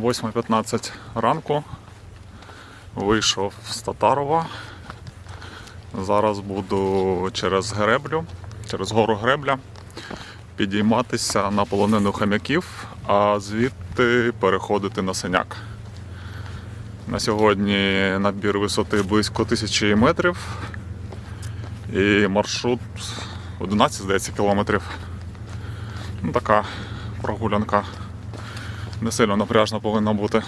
8.15 ранку. Вийшов з Татарова. Зараз буду через греблю, через гору гребля підійматися на полонину хам'яків, а звідти переходити на синяк. На сьогодні набір висоти близько тисячі метрів і маршрут 11, здається, кілометрів. Ну, така прогулянка не сильно напряжна повинна бути.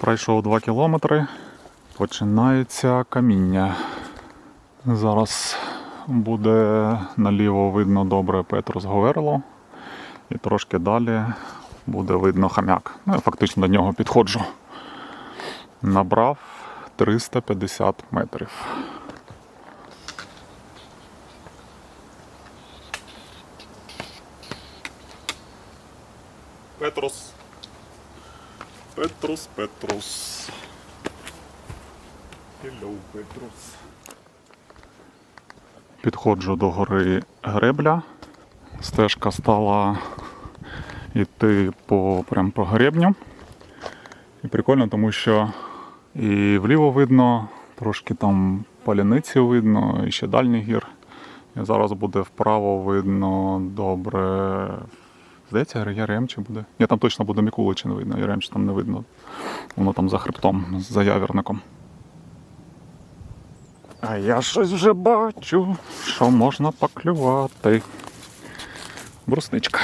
Пройшов 2 кілометри, починається каміння. Зараз буде наліво видно добре Петрус Говерло, і трошки далі буде видно хам'як. Ну, я фактично до нього підходжу. Набрав 350 метрів. Петрус. Петрус, Петрус. Hello, Петрус. Підходжу до гори гребля. Стежка стала йти по, прям по гребню. І прикольно, тому що і вліво видно, трошки там паляниці видно, і ще дальній гір. І зараз буде вправо видно добре. Здається, Яремче буде. Ні, там точно буде Мікуличі не видно, Яремче там не видно. Воно там за хребтом, за явірником. А я щось вже бачу, що можна поклювати. Брусничка.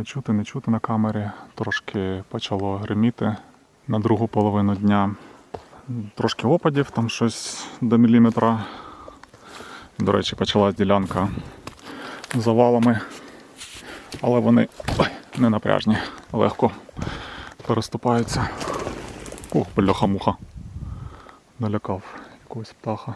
Знаю, чути, не чути на камері. Трошки почало гриміти на другу половину дня. Трошки опадів, там щось до міліметра. До речі, почалась ділянка завалами. Але вони ой, не напряжні, легко переступаються. Ох, бляха-муха. Налякав якогось птаха.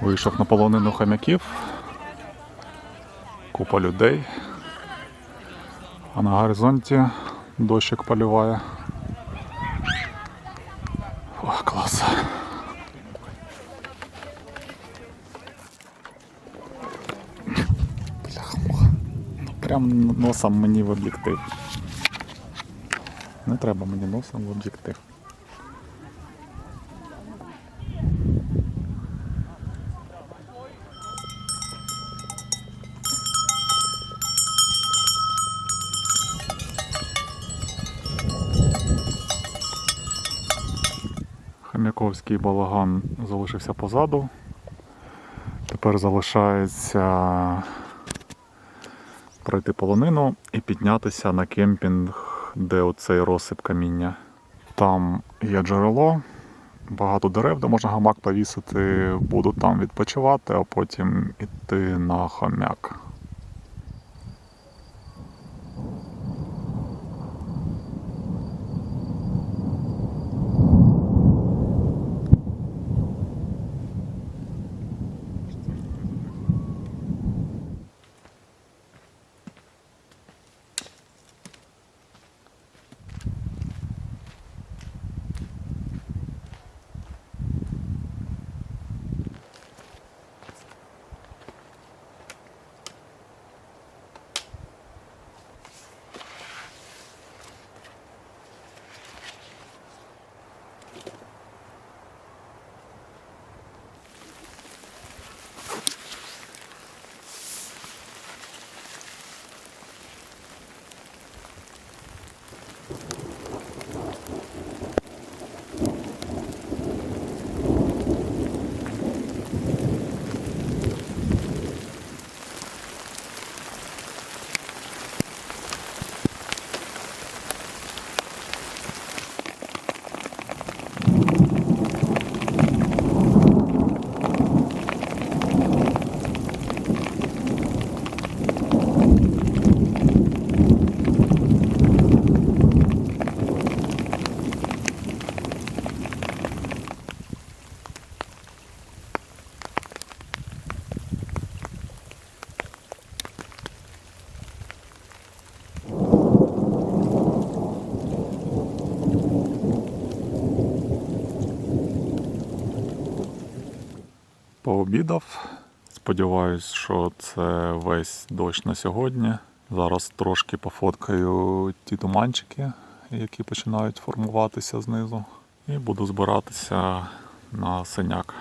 Вийшов на полонину хам'яків. Купа людей. А на горизонті дощик полюває. О, клас. Ну, прям носом мені в об'єктив. Не треба мені носом в об'єктив. Хам'яковський балаган залишився позаду. Тепер залишається пройти полонину і піднятися на кемпінг, де оцей розсип каміння. Там є джерело, багато дерев, де можна гамак повісити. Буду там відпочивати, а потім іти на хомяк. Пообідав. Сподіваюсь, що це весь дощ на сьогодні. Зараз трошки пофоткаю ті туманчики, які починають формуватися знизу. І буду збиратися на синяк.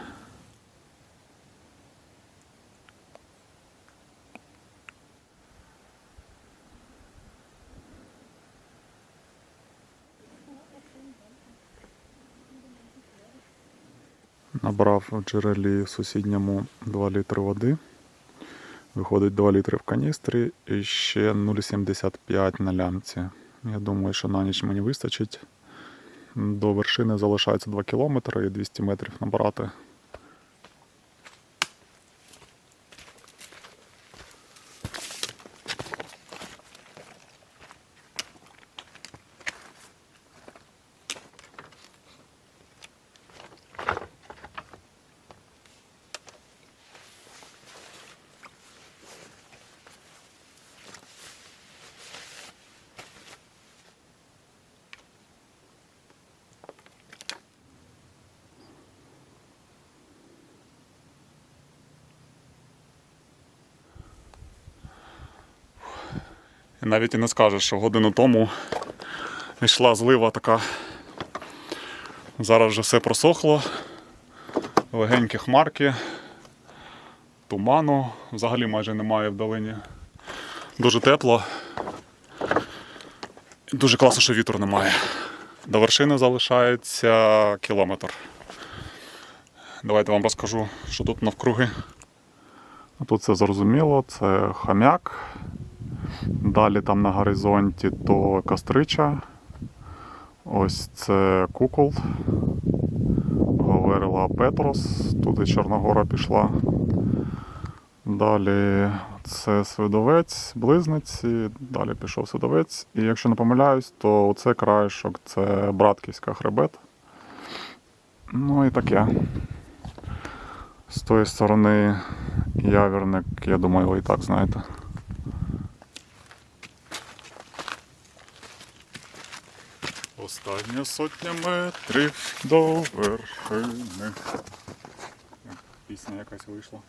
Набрав в джерелі сусідньому 2 літри води. Виходить 2 літри в каністрі і ще 0,75 на лямці. Я думаю, що на ніч мені вистачить. До вершини залишається 2 кілометри і 200 метрів набрати. Навіть і не скажеш, що годину тому йшла злива така. Зараз вже все просохло. Легенькі хмарки, туману взагалі майже немає в долині. Дуже тепло. Дуже класно, що вітру немає. До вершини залишається кілометр. Давайте вам розкажу, що тут навкруги. Тут все зрозуміло, це хам'як. Далі там на горизонті то Кострича. Ось це кукол. Говорила Петрос, туди Чорногора пішла. Далі це Свидовець, Близниці, далі пішов Свидовець. І якщо не помиляюсь, то оце краєшок це Братківська хребет. Ну і таке. З тої сторони явірник, я думаю, ви і так знаєте. Остання сотня метрів до вершини. Пісня якась вийшла.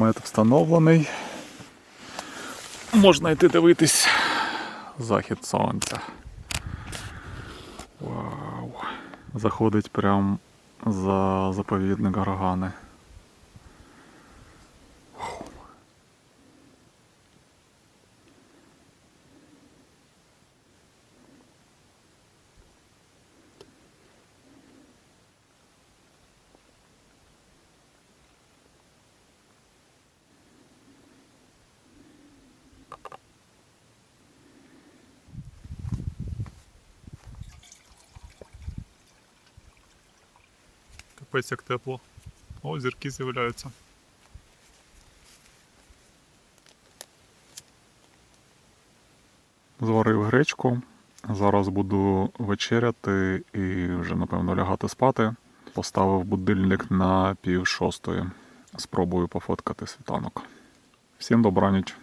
Намет встановлений. Можна йти дивитись захід сонця. Вау. Заходить прямо за заповідник Гаргани. Капець як тепло. О, зірки з'являються. Зварив гречку. Зараз буду вечеряти і вже, напевно, лягати спати. Поставив будильник на пів шостої. Спробую пофоткати світанок. Всім добраніч.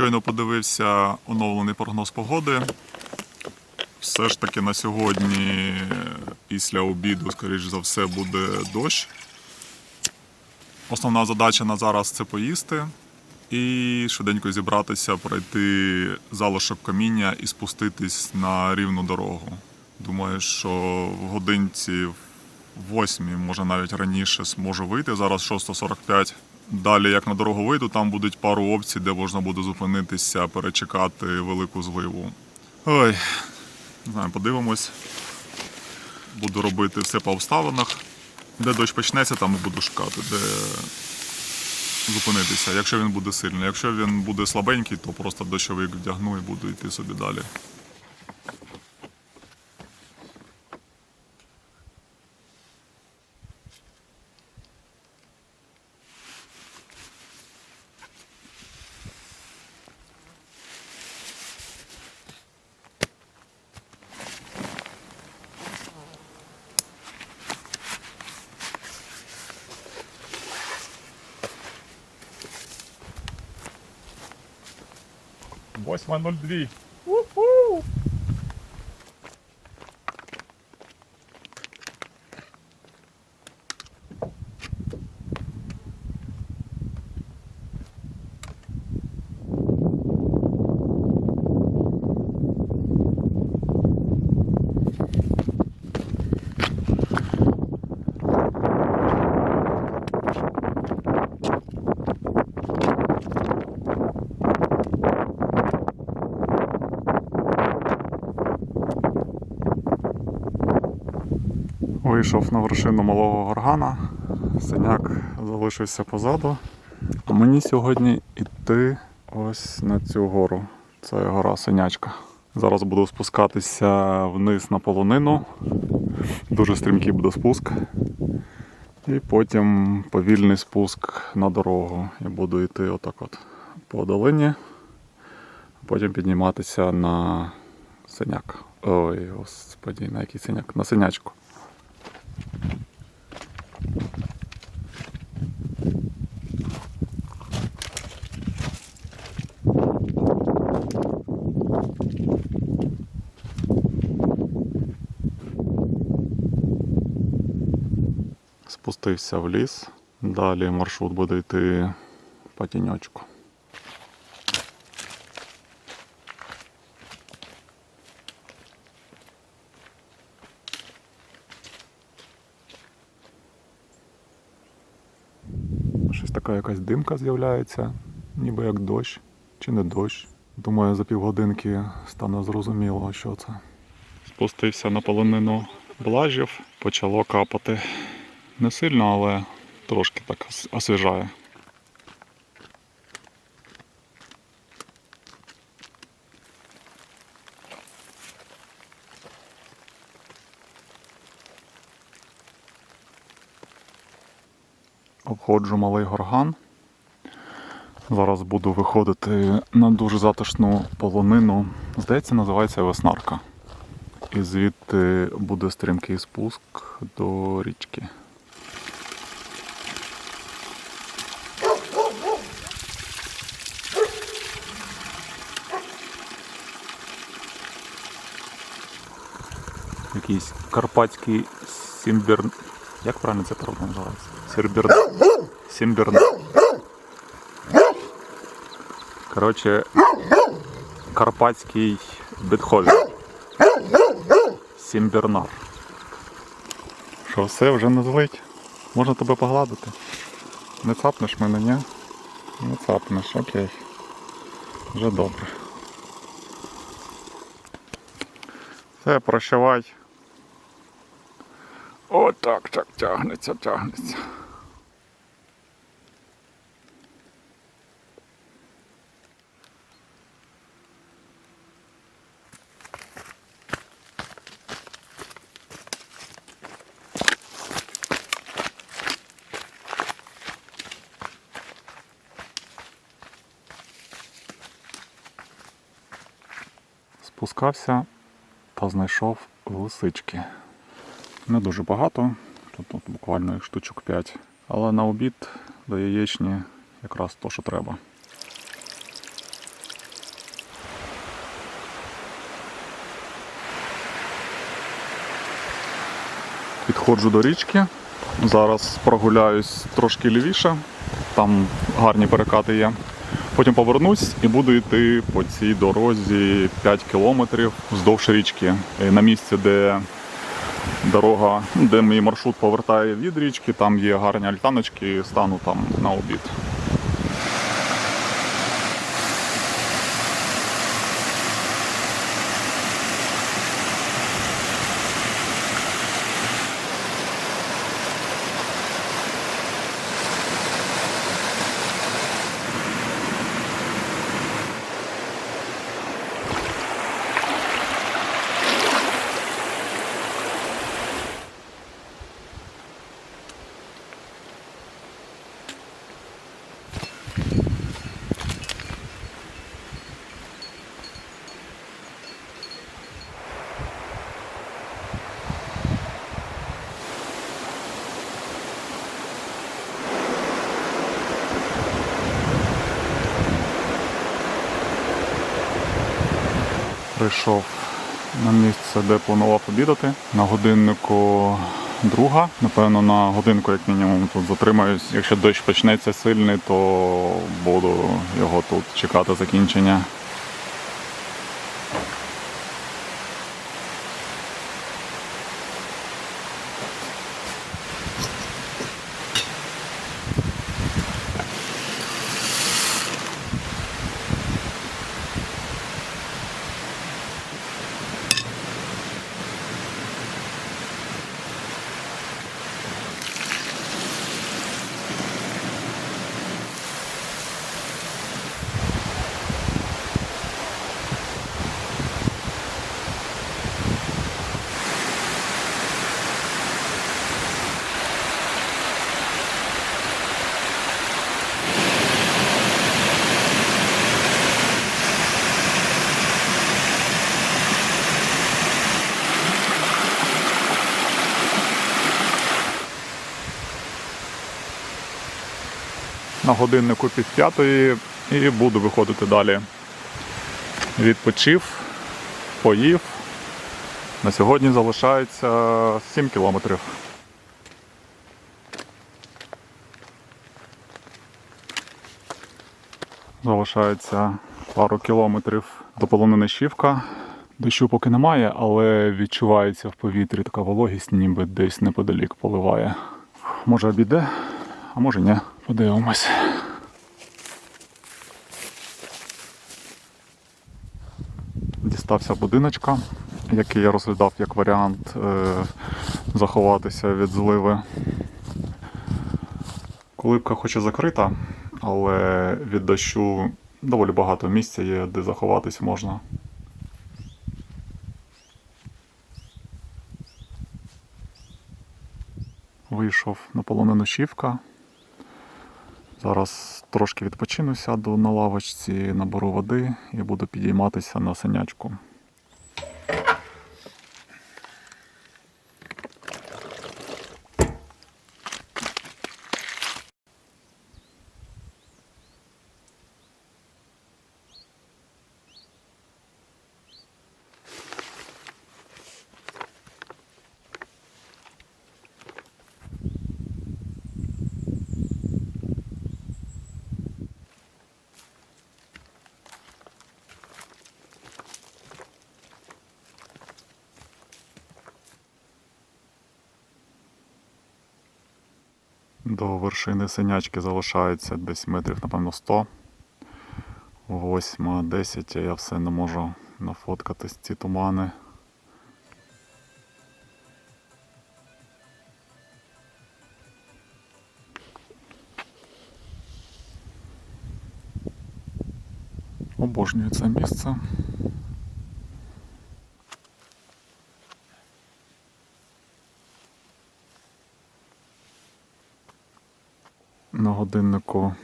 Щойно подивився оновлений прогноз погоди. Все ж таки на сьогодні, після обіду, скоріш за все, буде дощ. Основна задача на зараз це поїсти і швиденько зібратися, пройти залишок каміння і спуститись на рівну дорогу. Думаю, що в годинці в може навіть раніше, зможу вийти. Зараз 6.45. Далі, як на дорогу вийду, там будуть пару опцій, де можна буде зупинитися, перечекати велику зливу. Ой, не знаю, подивимось. Буду робити все по обставинах. Де дощ почнеться, там і буду шукати, де зупинитися, якщо він буде сильний. Якщо він буде слабенький, то просто дощовик вдягну і буду йти собі далі. نولد بيه Вийшов на вершину малого горгана, синяк залишився позаду. А мені сьогодні йти ось на цю гору. Це гора Синячка. Зараз буду спускатися вниз на полонину. Дуже стрімкий буде спуск. І потім повільний спуск на дорогу. І буду йти отак от по долині, потім підніматися на синяк. Ой, господі, на який синяк? На синячку. Спустився в ліс. Далі маршрут буде йти по тіньочку. Щось така якась димка з'являється, ніби як дощ чи не дощ. Думаю, за півгодинки стане зрозуміло, що це. Спустився на полонину блажів, почало капати. Не сильно, але трошки так освіжає. Обходжу малий горган. Зараз буду виходити на дуже затишну полонину. Здається, називається Веснарка. І звідти буде стрімкий спуск до річки. Якийсь карпатський сімбір... Як правильно це правда називається? Сірбір... Сімбірн. Коротше, карпатський Бетховен. Сімбірнар. Що, все вже не злить? Можна тебе погладити? Не цапнеш мене, ні? Не цапнеш, окей. Вже добре. Все, прощавай. О, так, так, тягнеться, тягнеться. Спускався та знайшов лисички не дуже багато, тут, тут буквально штучок 5. Але на обід до яєчні якраз то, що треба. Підходжу до річки, зараз прогуляюсь трошки лівіше, там гарні перекати є. Потім повернусь і буду йти по цій дорозі 5 кілометрів вздовж річки е, на місці, де дорога, де мій маршрут повертає від річки, там є гарні альтаночки, стану там на обід. Прийшов на місце, де планував обідати. На годиннику друга. Напевно, на годинку, як мінімум, тут затримаюсь. Якщо дощ почнеться сильний, то буду його тут чекати закінчення. На годиннику пів п'ятої і буду виходити далі. Відпочив, поїв. На сьогодні залишається 7 кілометрів. Залишається пару кілометрів до полонини Щівка. Дощу поки немає, але відчувається в повітрі така вологість, ніби десь неподалік поливає. Може обійде, а може ні. Подивимось. Дістався будиночка, який я розглядав як варіант е, заховатися від зливи. Колибка хоч і закрита, але від дощу доволі багато місця є, де заховатись можна. Вийшов на полонину Щівка. Зараз трошки відпочину, сяду на лавочці, наберу води і буду підійматися на синячку. До вершини синячки залишається десь метрів, напевно, 100. Восьма, 10, а я все не можу нафоткатись ці тумани. Обожнюю це місце. На годиннику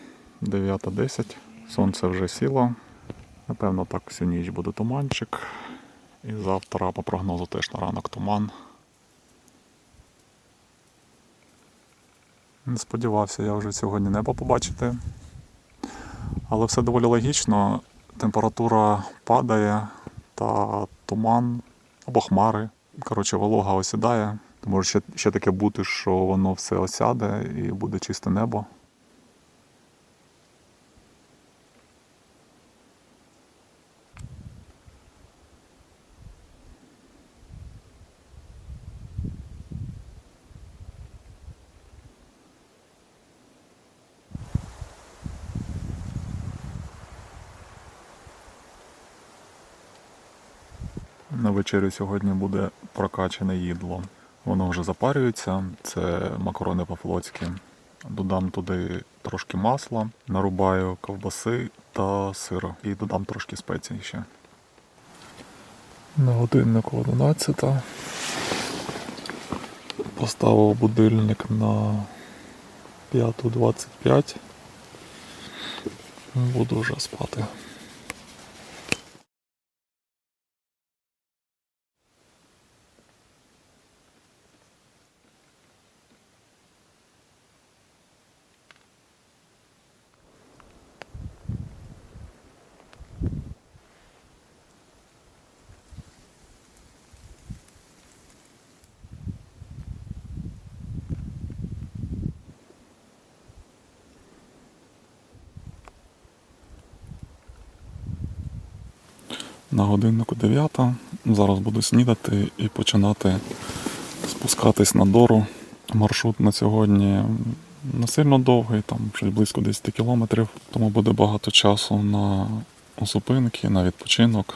9.10. Сонце вже сіло. Напевно, так всю ніч буде туманчик. І завтра по прогнозу теж на ранок туман. Не сподівався я вже сьогодні небо побачити. Але все доволі логічно. Температура падає та туман або хмари. Коротше, волога осідає. Може ще, ще таке бути, що воно все осяде і буде чисте небо. На вечерю сьогодні буде прокачане їдло. Воно вже запарюється. Це макарони по-флотськи. Додам туди трошки масла, нарубаю ковбаси та сиру. І додам трошки спецій ще. На годиннику 11. Поставив будильник на 5.25. Буду вже спати. На годиннику 9. Зараз буду снідати і починати спускатись на дору. Маршрут на сьогодні не сильно довгий, там щось близько 10 кілометрів, тому буде багато часу на зупинки, на відпочинок.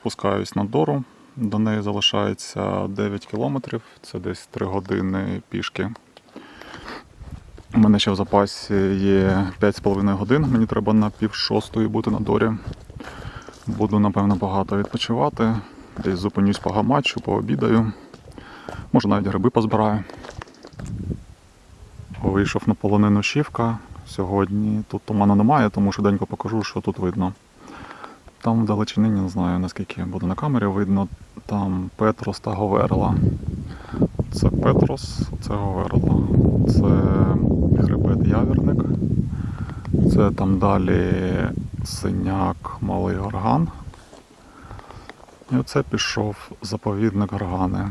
Спускаюсь на дору. До неї залишається 9 кілометрів, це десь 3 години пішки. У мене ще в запасі є 5,5 годин, мені треба на пів шостої бути на дорі. Буду, напевно, багато відпочивати. Десь зупинюсь по гамачу, пообідаю. Може навіть гриби позбираю. Вийшов на полонину Щівка. Сьогодні тут туману немає, тому швиденько покажу, що тут видно. Там в далечині, не знаю наскільки буде на камері видно, там Петрос та Говерла. Це Петрос, це Говерла. Це хребет Явірник. Це там далі синяк Малий Горган. І оце пішов заповідник Горгани.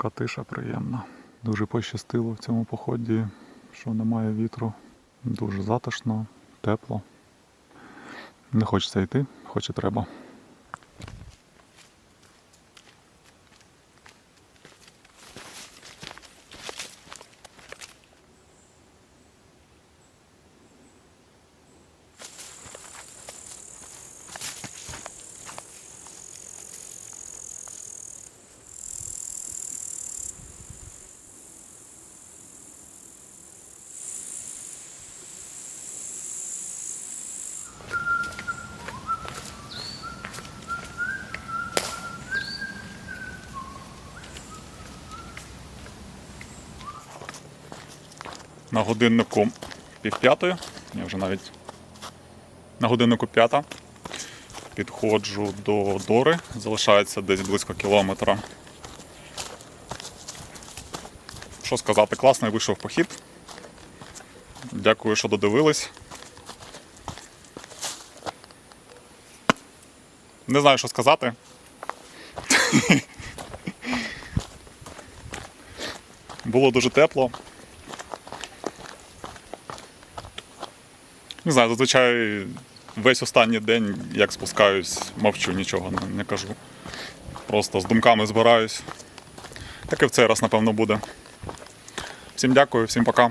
Така тиша приємна. Дуже пощастило в цьому поході, що немає вітру. Дуже затишно, тепло. Не хочеться йти, хоч і треба. На годиннику півп'ятої, я вже навіть на годиннику п'ята. Підходжу до Дори, залишається десь близько кілометра. Що сказати, класний вийшов похід. Дякую, що додивились. Не знаю, що сказати. Було дуже тепло. Не знаю, зазвичай весь останній день, як спускаюсь, мовчу, нічого не, не кажу. Просто з думками збираюсь. Так і в цей раз, напевно, буде. Всім дякую, всім пока.